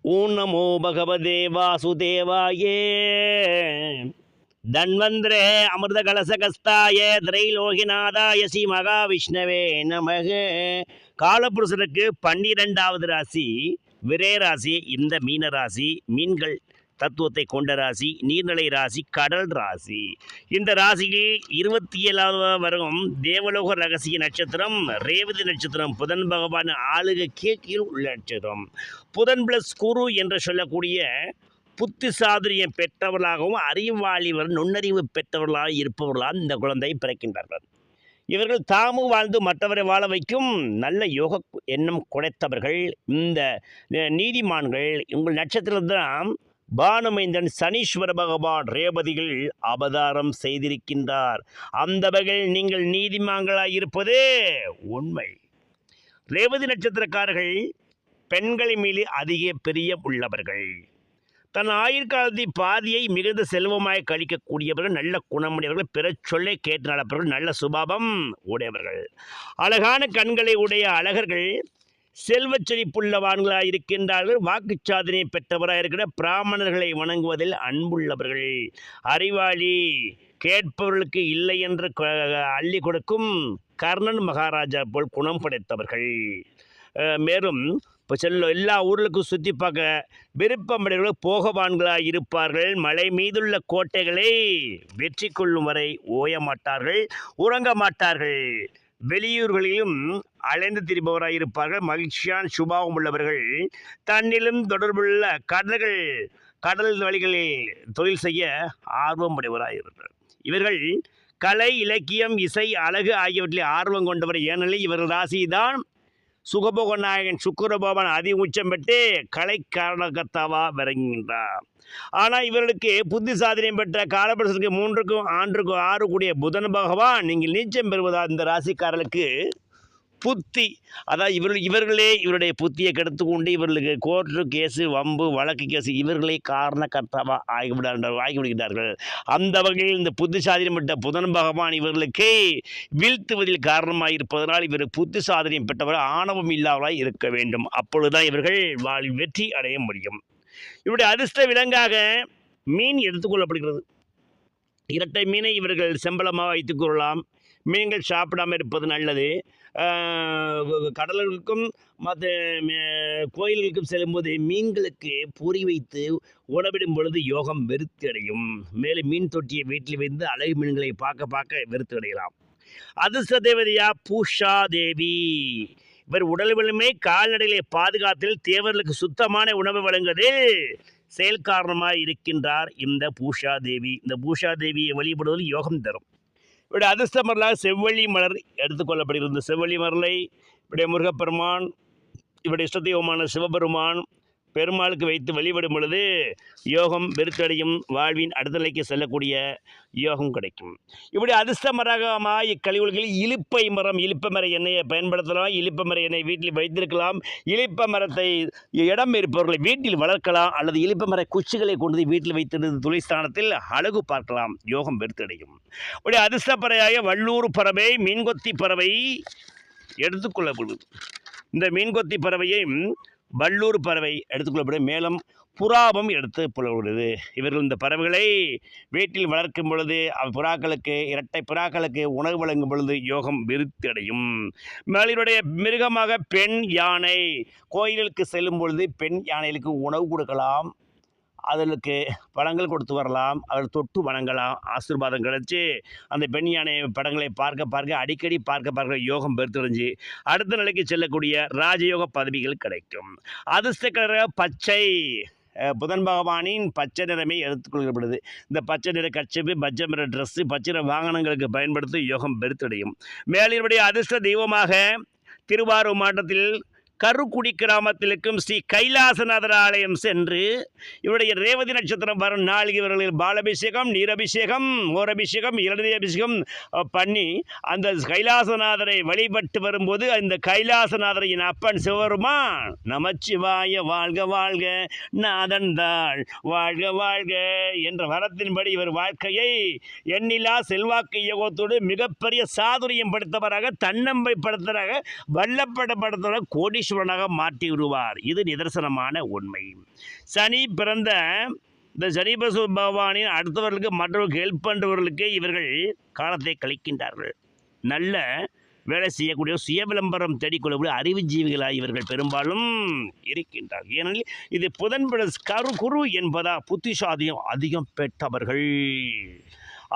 ஓம் நமோ பகவதே வாசுதேவாயே. தன்வந்திரே அமிர்த கலசகஸ்தாய திரைலோகிநாதாய ஸ்ரீ மகாவிஷ்ணவே நமக. காலபுருஷனுக்கு பன்னிரெண்டாவது ராசி விரே ராசி இந்த மீன ராசி மீன்கள் தத்துவத்தை கொண்ட ராசி நீர்நிலை ராசி கடல் ராசி. இந்த ராசியில் இருபத்தி ஏழாவது வரும் தேவலோக ரகசிய நட்சத்திரம் ரேவதி நட்சத்திரம் புதன் பகவான் ஆளுக கீழ் உள்ள நட்சத்திரம். புதன் பிளஸ் குரு என்று சொல்லக்கூடிய புத்தி சாதுரியம் பெற்றவர்களாகவும் அறிவாளிவர் நுண்ணறிவு பெற்றவர்களாக இருப்பவர்களாக இந்த குழந்தை பிறக்கின்றார்கள். இவர்கள் தாமும் வாழ்ந்து மற்றவரை வாழ வைக்கும் நல்ல யோக எண்ணம் குடைத்தவர்கள். இந்த நீதிமான்கள் உங்கள் நட்சத்திரத்தான் பானுமைந்தன் சனீஸ்வர பகவான் ரேவதிகள் அவதாரம் செய்திருக்கின்றார். அந்த வகையில் நீங்கள் நீதிமான்களாய் இருப்பது உண்மை. ரேவதி நட்சத்திரக்காரர்கள் பெண்களின் மீது அதிக பிரியம் உள்ளவர்கள். தன் ஆயுட்காலத்தை பாதியை மிகுந்த செல்வமாய் கழிக்கக்கூடியவர்கள் நல்ல குணமுடையவர்கள் பிற சொல்லை கேட்டு நடப்பவர்கள் நல்ல சுபாவம் உடையவர்கள். அழகான கண்களை உடைய அழகர்கள் செல்வச் செழிப்புள்ளவான்களாக இருக்கின்றார்கள் வாக்குச்சாதனை பெற்றவராக இருக்கிற பிராமணர்களை வணங்குவதில் அன்புள்ளவர்கள். அறிவாளி கேட்பவர்களுக்கு இல்லை என்று அள்ளி கொடுக்கும் கர்ணன் மகாராஜா போல் குணம் படைத்தவர்கள். மேலும் இப்போ செல்ல எல்லா ஊர்களுக்கும் சுற்றி பார்க்க விருப்பமடைவர்கள் போகவான்களாக இருப்பார்கள் மலை மீதுள்ள கோட்டைகளை வெற்றி கொள்ளும் வரை ஓய மாட்டார்கள் உறங்க மாட்டார்கள். வெளியூர்களிலும் அலைந்து திரிபவராக இருப்பார்கள் மகிழ்ச்சியான சுபாவம் உள்ளவர்கள். தன்னிலும் தொடர்புள்ள கடல்கள் கடல் வழிகளில் தொழில் செய்ய ஆர்வம் உடையவராக இருப்பார் இவர்கள் கலை இலக்கியம் இசை அழகு ஆகியவற்றில் ஆர்வம் கொண்டவர் ஏனெனில் இவர்கள் ராசிதான் சுகபோக நாயகன் சுக்கரபவன் அதி உச்சம் பெற்று கலை காரணகத்தாவா விளங்குகின்றார். ஆனால் இவர்களுக்கு புத்தி சாதனையும் பெற்ற காலபுரசனுக்கு மூன்றுக்கும் ஆண்டுக்கும் ஆறு கூடிய புதன் பகவான் நீங்கள் நீச்சம் பெறுவதா இந்த ராசிக்காரர்களுக்கு புத்தி. அதாவது இவர்கள் இவர்களே இவருடைய புத்தியை கெடுத்து கொண்டு இவர்களுக்கு கோர்ட்டு கேஸு வம்பு வழக்கு கேஸு இவர்களே காரணக்கர்த்தாவாக ஆகிவிடார்கள் ஆகிவிடுகிறார்கள். அந்த வகையில் இந்த புத்திசாதனம் பெற்ற புதன் பகவான் இவர்களுக்கு வீழ்த்துவதில் காரணமாக இருப்பதனால் இவர் புத்தி சாதனையம் பெற்றவர் ஆணவம் இல்லாமலாக இருக்க வேண்டும். அப்பொழுதுதான் இவர்கள் வாழ்வில் வெற்றி அடைய முடியும். இவருடைய அதிர்ஷ்ட விலங்காக மீன் எடுத்துக்கொள்ளப்படுகிறது இரட்டை மீனை இவர்கள் செம்பளமாக வைத்துக் கொள்ளலாம். மீன்கள் சாப்பிடாமல் இருப்பது நல்லது. கடலுக்கும் கடல்களுக்கும் மற்ற கோயில்களுக்கும் செல்லும்போது மீன்களுக்கு பொறி வைத்து உணவிடும் பொழுது யோகம் வெறுத்து அடையும் மேலும் மீன் தொட்டியை வீட்டில் வைத்து அழகு மீன்களை பார்க்க பார்க்க வெறுத்து அடையலாம் அதிர்ஷ்ட தேவதையா பூஷா தேவி. இவர் உடல் வலிமை கால்நடைகளை பாதுகாத்தில் தேவர்களுக்கு சுத்தமான உணவு வழங்குவதில் செயல் காரணமாக இருக்கின்றார் இந்த பூஷா தேவி. இந்த பூஷா தேவியை வழிபடுவதில் யோகம் தரும். இவருடைய அதிர்ஷ்ட மலராக செவ்வழி மலர் எடுத்துக்கொள்ளப்படுகிறது. இந்த செவ்வழி மலரை இவருடைய முருகப்பெருமான் இவருடைய இஷ்ட தெய்வமான சிவபெருமான் பெருமாளுக்கு வைத்து வழிபடும் பொழுது யோகம் வெறுத்தடையும் வாழ்வின் அடுத்த நிலைக்கு செல்லக்கூடிய யோகம் கிடைக்கும். இப்படி அதிர்ஷ்ட மரகமாக இக்கழிவுகளில் இலுப்பை மரம் இழுப்ப மர எண்ணெயை பயன்படுத்தலாம். இழுப்ப மர எண்ணெய் வீட்டில் வைத்திருக்கலாம். இலுப்ப மரத்தை இடம் இருப்பவர்களை வீட்டில் வளர்க்கலாம் அல்லது இலுப்ப மர குச்சிகளை கொண்டு வீட்டில் வைத்திருந்த துளைஸ்தானத்தில் அழகு பார்க்கலாம். யோகம் வெறுத்தடையும். இப்படி அதிர்ஷ்டப்பறையாக வள்ளூர் பறவை மீன்கொத்தி பறவை எடுத்துக்கொள்ளப்படுது. இந்த மீன்கொத்தி பறவையை வள்ளூர் பறவை எடுத்துக்கொள்ளப்படும். மேலும் புறாவும் எடுத்து கொள்ளப்படுது இவர்கள் இந்த பறவைகளை வீட்டில் வளர்க்கும் பொழுது அவ் புறாக்களுக்கு இரட்டை புறாக்களுக்கு உணவு வழங்கும் பொழுது யோகம் விருத்தடையும் மேலினுடைய மிருகமாக பெண் யானை கோயிலுக்கு செல்லும் பொழுது பெண் யானைகளுக்கு உணவு கொடுக்கலாம். அதற்கு பழங்கள் கொடுத்து வரலாம். அதில் தொட்டு வணங்கலாம். ஆசீர்வாதம் கிடைச்சி அந்த பெண் யானை படங்களை பார்க்க பார்க்க அடிக்கடி பார்க்க பார்க்க யோகம் பெருத்தடைஞ்சு அடுத்த நிலைக்கு செல்லக்கூடிய ராஜயோக பதவிகள் கிடைக்கும். அதிர்ஷ்ட கலர பச்சை புதன் பகவானின் பச்சை நிறமே எடுத்துக்கொள்ளப்படுது இந்த பச்சை நிற கச்சப்பு பச்சை நிற ட்ரெஸ்ஸு பச்சை நிற வாகனங்களுக்கு பயன்படுத்தி யோகம் பெருத்தடையும். மேலினுடைய அதிர்ஷ்ட தெய்வமாக திருவாரூர் மாவட்டத்தில் கருக்குடி கிராமத்தில் இருக்கும் ஸ்ரீ கைலாசநாதர் ஆலயம் சென்று இவருடைய ரேவதி நட்சத்திரம் வரும் நாள் இவர்களில் பாலபிஷேகம் நீரபிஷேகம் ஓரபிஷேகம் இளநீர் அபிஷேகம் பண்ணி அந்த கைலாசநாதரை வழிபட்டு வரும்போது அந்த கைலாசநாதரின் அப்பன் சிவருமான் நமச்சிவாய வாழ்க வாழ்க நாதன் தாள் வாழ்க வாழ்க என்ற வரத்தின்படி இவர் வாழ்க்கையை எண்ணிலா செல்வாக்கு இயக்கத்தோடு மிகப்பெரிய சாதுரியம் படுத்தவராக தன்னம்பை படுத்தவராக வல்லப்பட படுத்தவராக கோடி கோடீஸ்வரனாக மாற்றி விடுவார் இது நிதர்சனமான உண்மை. சனி பிறந்த இந்த சனிபசு பகவானின் அடுத்தவர்களுக்கு மற்றவர்களுக்கு ஹெல்ப் பண்ணுறவர்களுக்கு இவர்கள் காலத்தை கழிக்கின்றார்கள். நல்ல வேலை செய்யக்கூடிய சுய விளம்பரம் தேடிக்கொள்ளக்கூடிய அறிவுஜீவிகளாக இவர்கள் பெரும்பாலும் இருக்கின்றார்கள் ஏனெனில் இது புதன் கரு குரு என்பதா புத்திசாதியம் அதிகம் பெற்றவர்கள்.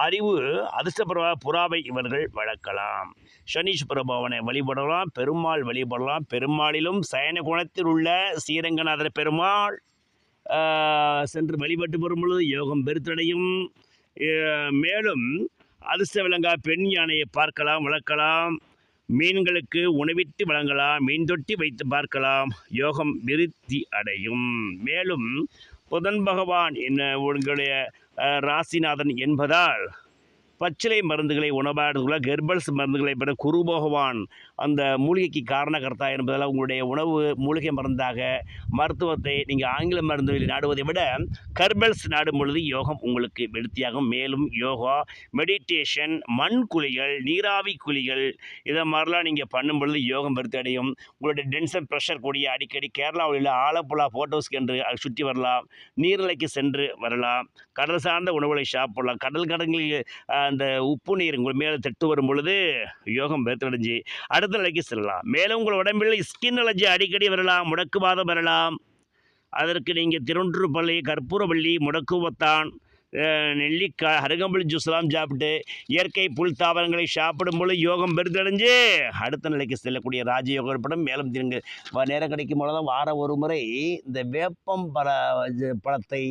அறிவு அதிர்ஷ்டபுரா புறாவை இவர்கள் வளர்க்கலாம். சனீஷ் பிரபவனை வழிபடலாம் பெருமாள் வழிபடலாம். பெருமாளிலும் சயன குணத்தில் உள்ள ஸ்ரீரங்கநாதர் பெருமாள் சென்று வழிபட்டு வரும் பொழுது யோகம் பெருத்தடையும். மேலும் அதிர்ஷ்ட விலங்கா பெண் யானையை பார்க்கலாம் வளர்க்கலாம். மீன்களுக்கு உணவிட்டு வழங்கலாம் மீன் தொட்டி வைத்து பார்க்கலாம். யோகம் விருத்தி அடையும். மேலும் புதன் பகவான் என்ன உங்களுடைய ராசிநாதன் என்பதால் பச்சிலை மருந்துகளை உணவாடுகள கெர்பல்ஸ் மருந்துகளை பெற குரு பகவான் அந்த மூலிகைக்கு காரணகர்த்தா என்பதால் உங்களுடைய உணவு மூலிகை மருந்தாக மருத்துவத்தை நீங்கள் ஆங்கில மருந்துகளில் நாடுவதை விட கர்பல்ஸ் நாடும் பொழுது யோகம் உங்களுக்கு வெளுத்தியாகும் மேலும் யோகா மெடிடேஷன் மண் குழிகள் நீராவி குழிகள் இதை மாதிரிலாம் நீங்கள் பண்ணும் பொழுது யோகம் வெறுத்து அடையும். உங்களுடைய டென்ஷன் ப்ரெஷர் கூடிய அடிக்கடி கேரளாவில் உள்ள ஆலப்புழா ஃபோட்டோஸ்க்கு என்று சுற்றி வரலாம். நீர்நிலைக்கு சென்று வரலாம். கடல் சார்ந்த உணவுகளை சாப்பிடலாம். கடல் கடங்களில் அந்த உப்பு நீர் உங்கள் மேலே தட்டு வரும் பொழுது யோகம் வெறுத்தடைஞ்சு அடுத்த நிலைக்கு செல்லலாம். மேலும் உங்கள் உடம்பில் ஸ்கின் அலர்ஜி அடிக்கடி வரலாம் முடக்குவாதம் வரலாம். அதற்கு நீங்கள் திருவொன்றுப்பள்ளி கற்பூரவள்ளி முடக்குவத்தான் நெல்லிக்காய் அருகம்புல் ஜூஸ்லாம் சாப்பிட்டு இயற்கை புல் தாவரங்களை சாப்பிடும் பொழுது யோகம் பெருத்தடைஞ்சு அடுத்த நிலைக்கு செல்லக்கூடிய ராஜயோகம் ஏற்படும் மேலும் திருங்க நேரம் கிடைக்கும் பொழுது வார ஒரு முறை இந்த வேப்பம் பழ பழத்தை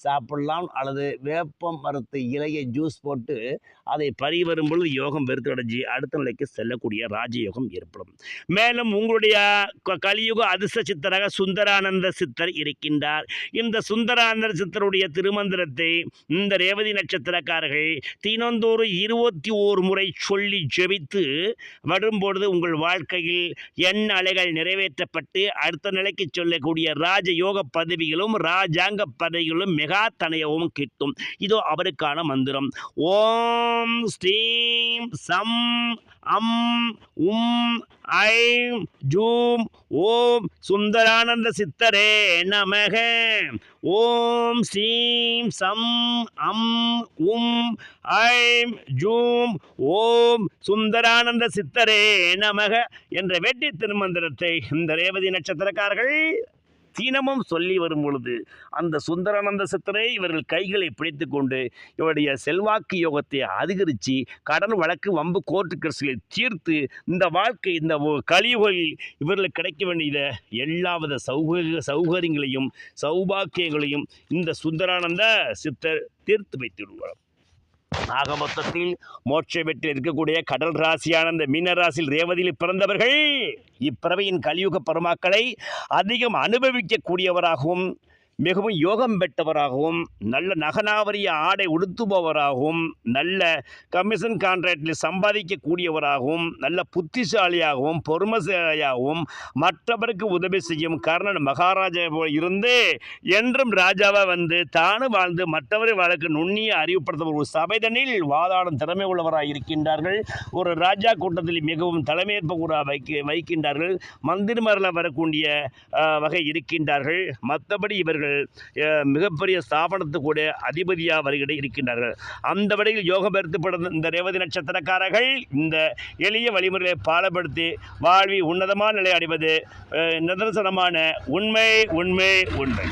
சாப்பிடலாம் அல்லது வேப்பம் மரத்து இலையை ஜூஸ் போட்டு அதை பறி வரும் பொழுது யோகம் வெறுத்தடைஞ்சு அடுத்த நிலைக்கு செல்லக்கூடிய ராஜயோகம் ஏற்படும். மேலும் உங்களுடைய க- கலியுக அதிர்ஷ்ட சித்தராக சுந்தரானந்த சித்தர் இருக்கின்றார். இந்த சுந்தரானந்த சித்தருடைய திருமந்திரத்தை இந்த ரேவதி நட்சத்திரக்காரர்கள் தினந்தோறும் இருபத்தி ஓரு முறை சொல்லி ஜெபித்து வரும்பொழுது உங்கள் வாழ்க்கையில் எண்ண அலைகள் நிறைவேற்றப்பட்டு அடுத்த நிலைக்கு சொல்லக்கூடிய ராஜ யோக பதவிகளும் ராஜாங்க பதவிகளும் மிக தனையவும் கிட்டும் இதோ அவருக்கான மந்திரம். ஓம் ஸ்ரீம் சம் அம் உம் ஐம் ஜூம் ஓம் சுந்தரானந்த சித்தரே நமக. ஓம் ஸ்ரீம் சம் அம் உம் ஐம் ஜூம் ஓம் சுந்தரானந்த சித்தரே நமக என்ற வெட்டி திருமந்திரத்தை இந்த ரேவதி நட்சத்திரக்காரர்கள் தினமும் சொல்லி வரும் பொழுது அந்த சுந்தரானந்த சித்தரை இவர்கள் கைகளை பிடித்து கொண்டு இவருடைய செல்வாக்கு யோகத்தை அதிகரித்து கடன் வழக்கு வம்பு கோர்ட்டு கேசுகளை தீர்த்து இந்த வாழ்க்கை இந்த கழிவுகளில் இவர்களுக்கு கிடைக்க வேண்டிய எல்லாவித சௌகரிய சௌகரியங்களையும் சௌபாக்கியங்களையும் இந்த சுந்தரானந்த சித்தர் தீர்த்து வைத்து ஆக மொத்தத்தில் மோட்ச வெற்றில் இருக்கக்கூடிய கடல் ராசியான இந்த மீன ராசியில் ரேவதியில் பிறந்தவர்கள் இப்பிறவையின் கலியுக பெருமாக்களை அதிகம் அனுபவிக்கக்கூடியவராகவும் மிகவும் யோகம் பெற்றவராகவும் நல்ல நகனாவரிய ஆடை உடுத்துபவராகவும் நல்ல கமிஷன் கான்ட்ராக்டில் சம்பாதிக்கக்கூடியவராகவும் நல்ல புத்திசாலியாகவும் பொறுமசாலியாகவும் மற்றவருக்கு உதவி செய்யும் கர்ணன் மகாராஜா போல் இருந்து என்றும் ராஜாவை வந்து தானும் வாழ்ந்து மற்றவரை வாழ்க்கை நுண்ணிய அறிவுப்படுத்தவர் ஒரு சபைதனில் வாதாடும் திறமை உள்ளவராக இருக்கின்றார்கள். ஒரு ராஜா கூட்டத்தில் மிகவும் தலைமையேற்ப வைக்க வைக்கின்றார்கள். மந்திரிமாரில் வரக்கூடிய வகை இருக்கின்றார்கள். மற்றபடி இவர்கள் அவர்கள் மிகப்பெரிய ஸ்தாபனத்துக்கு கூட அதிபதியாக வருகிற இருக்கின்றார்கள். அந்த வழியில் யோகம் பெருத்தப்படும் இந்த ரேவதி நட்சத்திரக்காரர்கள் இந்த எளிய வழிமுறைகளை பாலப்படுத்தி வாழ்வி உன்னதமான நிலை அடைவது நிதர்சனமான உண்மை உண்மை உண்மை.